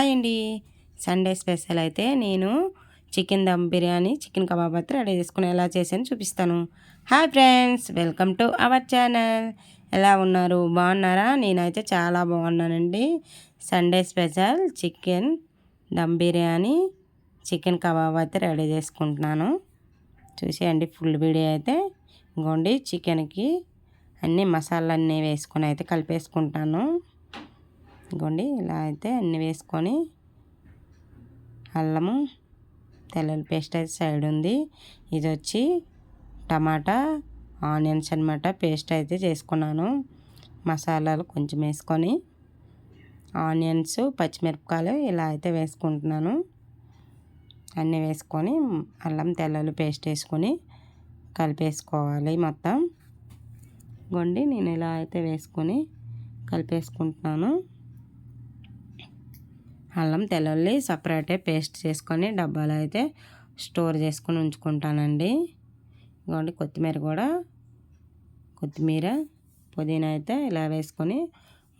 Hi అండి Sunday special అయితే నేను chicken dum biryani chicken kebab అయితే రెడీ చేసుకుని ఎలా చేసాను చూపిస్తాను. Hi friends welcome to our channel. ఎలా ఉన్నారు? బాగున్నారా? నేనైతే చాలా బాగున్నానండి. Sunday special chicken dum biryani chicken kebab అయితే రెడీ చేసుకుంటున్నాను. చూసేయండి ఫుల్ వీడియో అయితే. ఇంకోండి చికెన్కి అన్ని మసాలాలన్నీ వేసుకొని అయితే కలిపేసుకుంటాను ఇంకోండి ఇలా అయితే అన్నీ వేసుకొని అల్లము తెల్లల పేస్ట్ అయితే సైడ్ ఉంది. ఇది వచ్చి టమాటా ఆనియన్స్ అనమాట పేస్ట్ అయితే చేసుకున్నాను. మసాలాలు కొంచెం వేసుకొని ఆనియన్స్ పచ్చిమిరపకాయలు ఇలా అయితే వేసుకుంటున్నాను. అన్నీ వేసుకొని అల్లం తెల్లలు పేస్ట్ వేసుకొని కలిపేసుకోవాలి మొత్తం. గొండి నేను ఇలా అయితే వేసుకొని కలిపేసుకుంటున్నాను. అల్లం తెల్లుల్లి సపరేటే పేస్ట్ చేసుకొని డబ్బాలో అయితే స్టోర్ చేసుకొని ఉంచుకుంటానండి. ఇదిగోండి కొత్తిమీర కూడా. కొత్తిమీర పుదీనా అయితే ఇలా వేసుకొని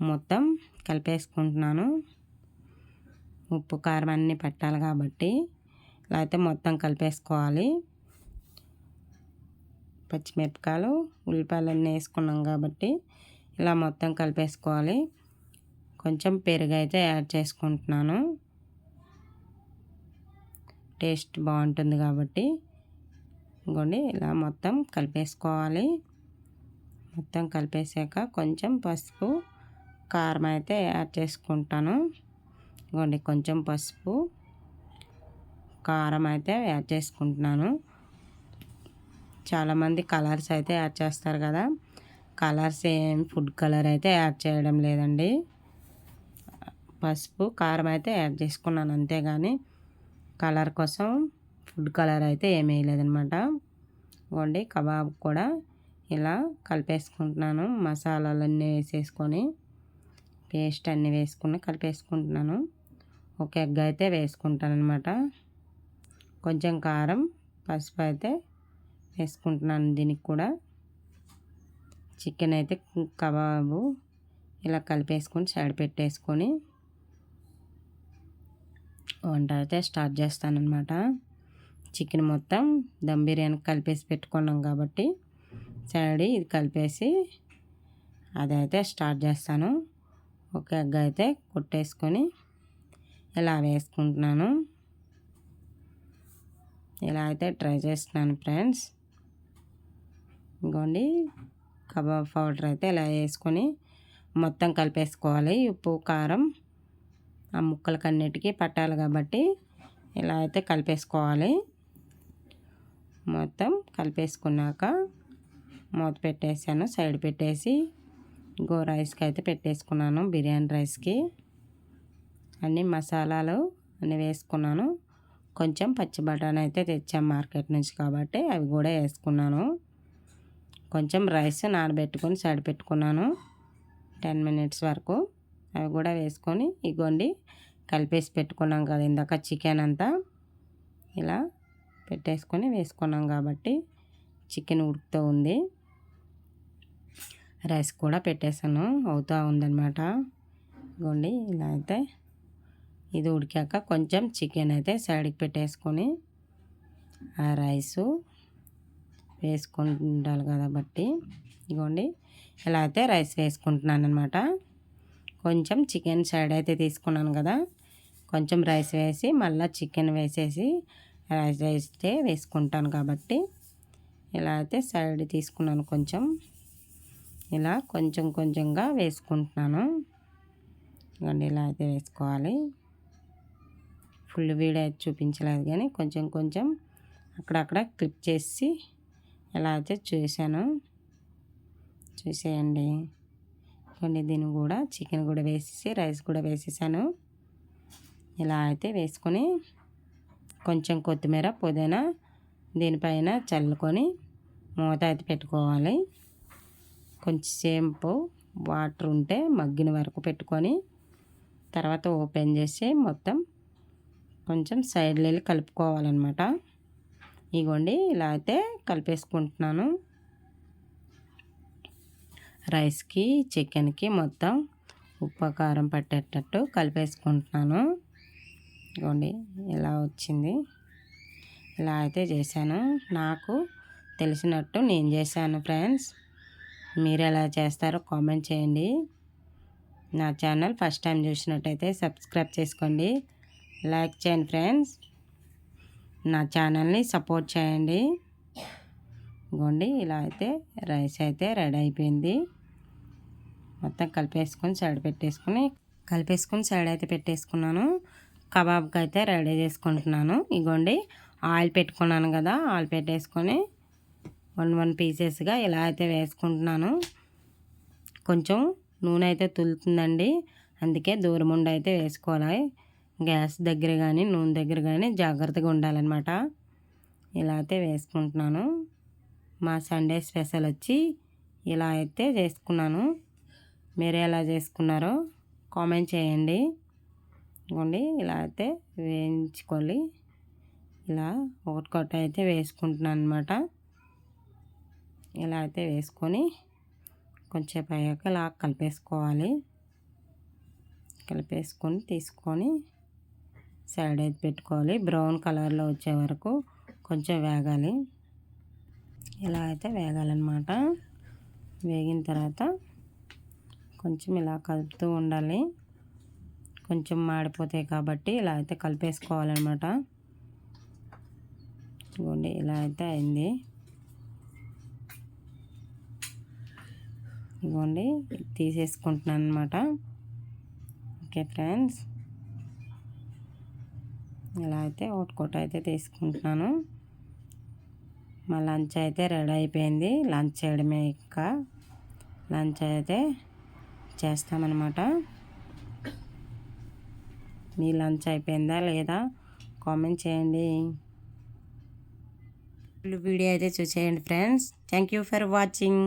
మొత్తం కలిపేసుకుంటున్నాను. ఉప్పు కారం అన్నీ పెట్టాలి కాబట్టి ఇలా అయితే మొత్తం కలిపేసుకోవాలి. పచ్చిమిరపకాయలు ఉల్లిపాయలు అన్నీ వేసుకున్నాం కాబట్టి ఇలా మొత్తం కలిపేసుకోవాలి. కొంచెం పెరుగు అయితే యాడ్ చేసుకుంటున్నాను. టేస్ట్ బాగుంటుంది కాబట్టి. ఇంకోండి ఇలా మొత్తం కలిపేసుకోవాలి. మొత్తం కలిపేసాక కొంచెం పసుపు కారం అయితే యాడ్ చేసుకుంటాను. ఇంకోండి కొంచెం పసుపు కారం అయితే యాడ్ చేసుకుంటున్నాను. చాలామంది కలర్స్ అయితే యాడ్ చేస్తారు కదా. కలర్స్ ఏం ఫుడ్ కలర్ అయితే యాడ్ చేయడం లేదండి. పసుపు కారం అయితే యాడ్ చేసుకున్నాను అంతేగాని కలర్ కోసం ఫుడ్ కలర్ అయితే ఏమీ వేయలేదనమాట వండి కబాబ్ కూడా ఇలా కలిపేసుకుంటున్నాను. మసాలాలన్నీ వేసేసుకొని పేస్ట్ అన్నీ వేసుకుని కలిపేసుకుంటున్నాను. ఒక ఎగ్ అయితే వేసుకుంటాను అనమాట కొంచెం కారం పసుపు అయితే వేసుకుంటున్నాను దీనికి కూడా. చికెన్ అయితే కబాబు ఇలా కలిపేసుకొని సైడ్ పెట్టేసుకొని వంట అయితే స్టార్ట్ చేస్తానమాట చికెన్ మొత్తం దమ్ బిర్యానీ కలిపేసి పెట్టుకున్నాం కాబట్టి సైడ్ ఇది కలిపేసి అదైతే స్టార్ట్ చేస్తాను. ఒక ఎగ్ అయితే కొట్టేసుకొని ఇలా వేసుకుంటున్నాను. ఇలా అయితే ట్రై చేస్తున్నాను ఫ్రెండ్స్. ఇంకోండి కబాబ్ పౌడర్ అయితే ఇలా వేసుకొని మొత్తం కలిపేసుకోవాలి. ఉప్పు కారం ఆ ముక్కలకన్నిటికీ పట్టాలి కాబట్టి ఇలా అయితే కలిపేసుకోవాలి. మొత్తం కలిపేసుకున్నాక మూత పెట్టేసాను సైడ్ పెట్టేసి గో రైస్కి అయితే పెట్టేసుకున్నాను బిర్యానీ రైస్కి. అన్ని మసాలాలు అన్నీ వేసుకున్నాను. కొంచెం పచ్చి బఠానీ అయితే తెచ్చాం మార్కెట్ నుంచి కాబట్టి అవి కూడా వేసుకున్నాను. కొంచెం రైస్ నానబెట్టుకొని సైడ్ పెట్టుకున్నాను. టెన్ మినిట్స్ వరకు అవి కూడా వేసుకొని ఇగోండి కలిపేసి పెట్టుకున్నాం కదా ఇందాక చికెన్ అంతా. ఇలా పెట్టేసుకొని వేసుకున్నాం కాబట్టి చికెన్ ఉడుకుతూ ఉంది. రైస్ కూడా పెట్టేసాను అవుతూ ఉందన్నమాట. ఇగోండి ఇలా అయితే ఇది ఉడికాక కొంచెం చికెన్ అయితే సైడ్కి పెట్టేసుకొని ఆ రైసు వేసుకుంటారు కాబట్టి ఇగోండి ఇలా అయితే రైస్ వేసుకుంటున్నాను అనమాట కొంచెం చికెన్ సైడ్ అయితే తీసుకున్నాను కదా. కొంచెం రైస్ వేసి మళ్ళీ చికెన్ వేసేసి రైస్ వేస్తే వేసుకుంటాను కాబట్టి. ఇలా అయితే సైడ్ తీసుకున్నాను కొంచెం. ఇలా కొంచెం కొంచెంగా వేసుకుంటున్నాను. ఇవ్వండి ఇలా అయితే వేసుకోవాలి. ఫుల్ వీడియో అయితే చూపించలేదు కానీ కొంచెం కొంచెం అక్కడక్కడ క్లిప్ చేసి ఇలా అయితే చూశాను. చూసేయండి. కొన్ని దీన్ని కూడా చికెన్ కూడా వేసేసి రైస్ కూడా వేసేసాను. ఇలా అయితే వేసుకొని కొంచెం కొత్తిమీర పుదీనా దీనిపైన చల్లుకొని మూత అయితే పెట్టుకోవాలి. కొంచెం సేపు వాటర్ ఉంటే మగ్గిన వరకు పెట్టుకొని తర్వాత ఓపెన్ చేసి మొత్తం కొంచెం సైడ్లో వెళ్ళి కలుపుకోవాలన్నమాట. ఇగోండి ఇలా అయితే కలిపేసుకుంటున్నాను. రైస్కి చికెన్కి మొత్తం ఉప్పు కారం పట్టేటట్టు కలిపేసుకుంటున్నాను. ఇదిగోండి ఇలా వచ్చింది. ఇలా అయితే చేశాను. నాకు తెలిసినట్టు నేను చేశాను ఫ్రెండ్స్. మీరు ఎలా చేస్తారో కామెంట్ చేయండి. నా ఛానల్ ఫస్ట్ టైం చూసినట్టయితే సబ్స్క్రైబ్ చేసుకోండి. లైక్ చేయండి ఫ్రెండ్స్. నా ఛానల్ని సపోర్ట్ చేయండి. ఇగోండి ఇలా అయితే రైస్ అయితే రెడీ అయిపోయింది. మొత్తం కలిపేసుకొని సైడ్ పెట్టేసుకొని కలిపేసుకొని సైడ్ అయితే పెట్టేసుకున్నాను. కబాబ్కి అయితే రెడీ చేసుకుంటున్నాను. ఇగోండి ఆయిల్ పెట్టుకున్నాను కదా ఆయిల్ పెట్టేసుకొని వన్ వన్ పీసెస్గా ఇలా అయితే వేసుకుంటున్నాను. కొంచెం నూనె అయితే తులుతుందండి అందుకే దూరం ఉండి అయితే వేసుకోవాలి. గ్యాస్ దగ్గర కానీ నూనె దగ్గర కానీ జాగ్రత్తగా ఉండాలన్నమాట. ఇలా అయితే వేసుకుంటున్నాను. మా సండే స్పెషల్ వచ్చి ఇలా అయితే చేసుకున్నాను. మీరు ఎలా చేసుకున్నారో కామెంట్ చేయండి. ఇవ్వండి ఇలా అయితే వేయించుకోవాలి ఇలా ఒకటి కొట్ట అయితే వేసుకుంటున్నాను అనమాట ఇలా అయితే వేసుకొని కొంచెం అయ్యాక ఇలా కలిపేసుకోవాలి. కలిపేసుకొని తీసుకొని సైడ్ అయితే పెట్టుకోవాలి. బ్రౌన్ కలర్లో వచ్చే వరకు కొంచెం వేగాలి. ఇలా అయితే వేగాలన్నమాట. వేగిన తర్వాత కొంచెం ఇలా కలుపుతూ ఉండాలి. కొంచెం మాడిపోతాయి కాబట్టి ఇలా అయితే కలిపేసుకోవాలన్నమాట. ఇదిగోండి ఇలా అయితే అయింది. ఇదిగోండి తీసేసుకుంటున్నాను అనమాట ఓకే ఫ్రెండ్స్. ఇలా అయితే ఒకటి అయితే తీసుకుంటున్నాను. మా లంచ్ అయితే రెడీ అయిపోయింది. లంచ్ చేయడమే ఇంకా. లంచ్ అయితే చేస్తామన్నమాట. మీ లంచ్ అయిపోయిందా లేదా? కామెంట్ చేయండి. వీడియో అయితే చూసేయండి friends. Thank you for watching.